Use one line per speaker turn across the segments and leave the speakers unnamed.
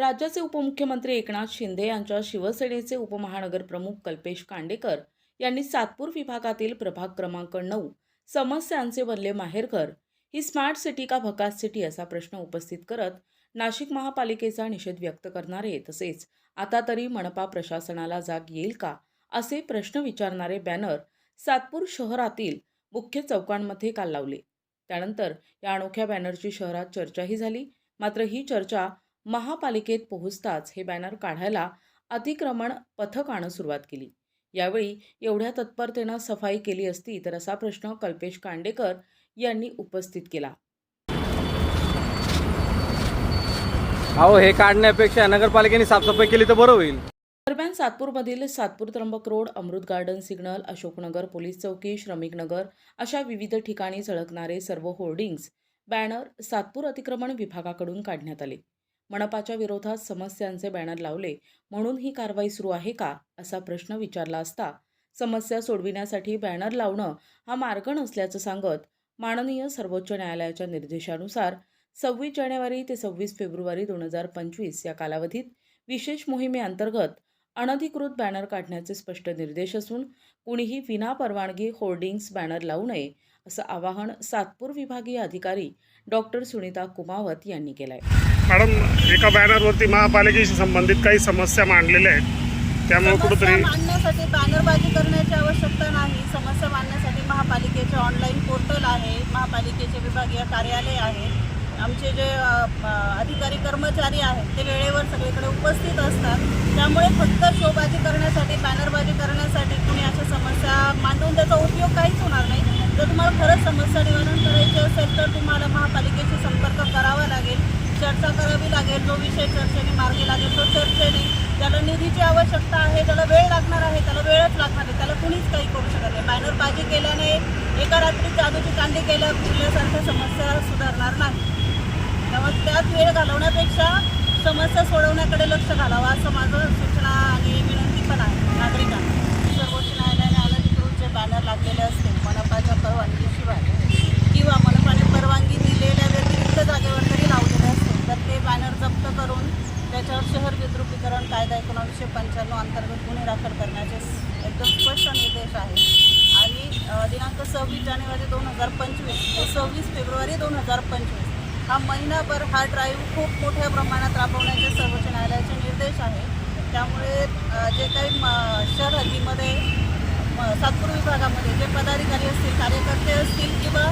राज्याचे उपमुख्यमंत्री एकनाथ शिंदे यांच्या शिवसेनेचे उपमहानगर प्रमुख कल्पेश कांडेकर यांनी सातपूर विभागातील प्रभाग क्रमांक नऊ समस्यांचे बनले माहेरघर ही स्मार्ट सिटी का भकास सिटी असा प्रश्न उपस्थित करत नाशिक महापालिकेचा निषेध व्यक्त करणारे तसेच आता तरी मनपा प्रशासनाला जाग येईल का असे प्रश्न विचारणारे बॅनर सातपूर शहरातील मुख्य चौकांमध्ये काल लावले. त्यानंतर या अनोख्या बॅनरची शहरात चर्चाही झाली. मात्र ही चर्चा महापालिकेत पोहोचताच हे बॅनर काढायला अतिक्रमण पथकानं सुरुवात केली. यावेळी एवढ्या तत्परतेनं सफाई केली असती तर असा प्रश्न कल्पेश कांडेकर यांनी उपस्थित केला.
अहो हे काढण्यापेक्षा नगरपालिकेने साफसफाई केली तर बरं होईल.
दरम्यान सातपूरमधील Satpur Trimbak road Amrut garden signal Ashoknagar police चौकी श्रमिक नगर अशा विविध ठिकाणी झळकणारे सर्व होर्डिंग्ज बॅनर सातपूर अतिक्रमण विभागाकडून काढण्यात आले. मनपाच्या विरोधात समस्यांचे बॅनर लावले. म्हणून ही कारवाई सुरू आहे का? असा प्रश्न विचारला असता. समस्या सोडविण्यासाठी बॅनर लावणं हा मार्ग नसल्याचं सांगत माननीय सर्वोच्च न्यायालयाच्या निर्देशानुसार सव्वीस जानेवारी ते सव्वीस फेब्रुवारी दोन हजार पंचवीस या कालावधीत विशेष मोहिमेअंतर्गत अनधिकृत बॅनर काढण्याचे स्पष्ट निर्देश असून कुणीही विनापरवानगी होर्डिंग्स बॅनर लावू नये असं आवाहन सातपूर विभागीय अधिकारी डॉक्टर सुनीता कुमावत यांनी केलं आहे
मॅडम एका बॅनरवरती महापालिकेशी संबंधित काही समस्या मांडलेल्या आहेत त्यामुळे
समस्या
कुठंतरी
मांडण्यासाठी बॅनरबाजी करण्याची आवश्यकता नाही. समस्या मांडण्यासाठी महापालिकेचे ऑनलाईन पोर्टल आहे महापालिकेचे विभागीय कार्यालय आहे. आमचे जे अधिकारी कर्मचारी आहेत ते वेळेवर सगळीकडे उपस्थित असतात. त्यामुळे फक्त शोबाजी करण्यासाठी बॅनरबाजी करण्यासाठी तुम्ही अशा समस्या मांडून त्याचा उपयोग काहीच होणार नाही. जर तुम्हाला खरंच समस्या निवारण करायची असेल तर तुम्हाला महापालिकेशी संपर्क करावा लागेल. चर्चा करावी लागेल. जो विषय चर्चेने मार्गी लागेल तो चर्चेने. त्याला निधीची आवश्यकता आहे त्याला वेळ लागणार आहे त्याला वेळच लागणार आहे त्याला कुणीच काही करू शकत नाही. बॅनरबाजी केल्याने एका रात्री जादूची कांडी केल्या केल्यासारख्या समस्या सुधारणार नाही. त्यात वेळ घालवण्यापेक्षा समस्या सोडवण्याकडे लक्ष घालावं असं माझं सूचना आणि विनंती पण आहे नागरिकांना. सर्वोच्च न्यायालयाने अनधिकृत जे बॅनर लागलेले असतील मनपाच्या परवानगीशिवाय किंवा मनपाने परवानगी दिलेल्या व्यतिरिक्त जागेवर तरी लावलेले असतील तर ते बॅनर जप्त करून त्याच्यावर शहर विद्रुपीकरण कायदा एकोणावीसशे पंच्याण्णव अंतर्गत गुन्हे दाखल करण्याचे एकदम स्पष्ट निर्देश आहेत आणि दिनांक सव्वीस जानेवारी दोन हजार पंचवीस ते सव्वीस फेब्रुवारी दोन हजार पंचवीस हा महिनाभर हा ड्राईव्ह खूप मोठ्या प्रमाणात राबवण्याचे सर्वोच्च न्यायालयाचे निर्देश आहे. त्यामुळे जे काही म- शहर हद्दीमध्ये म- सातपूर विभागामध्ये जे पदाधिकारी असतील कार्यकर्ते असतील किंवा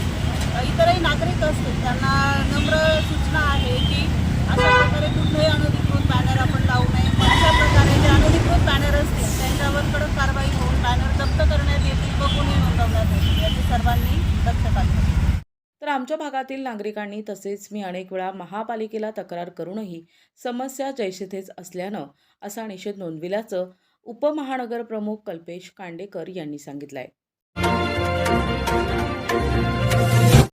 इतरही नागरिक असतील त्यांना नम्र सूचना आहे की अशा प्रकारे कुठलेही अनधिकृत बॅनर आपण लावू नये. अशा प्रकारे जे अनधिकृत बॅनर असतील त्यांच्यावर कडक कारवाई होऊन बॅनर जप्त करण्यात येतील व गुन्हे नोंदवण्यात येतील. याची सर्वांनी
आमच्या भागातील नागरिकांनी तसेच मी अनेक वेळा महापालिकेला तक्रार करूनही समस्या जैसेथेच असल्यानं असा निषेध नोंदविल्याचं उपमहानगर प्रमुख कल्पेश कांडेकर यांनी सांगितलं आहे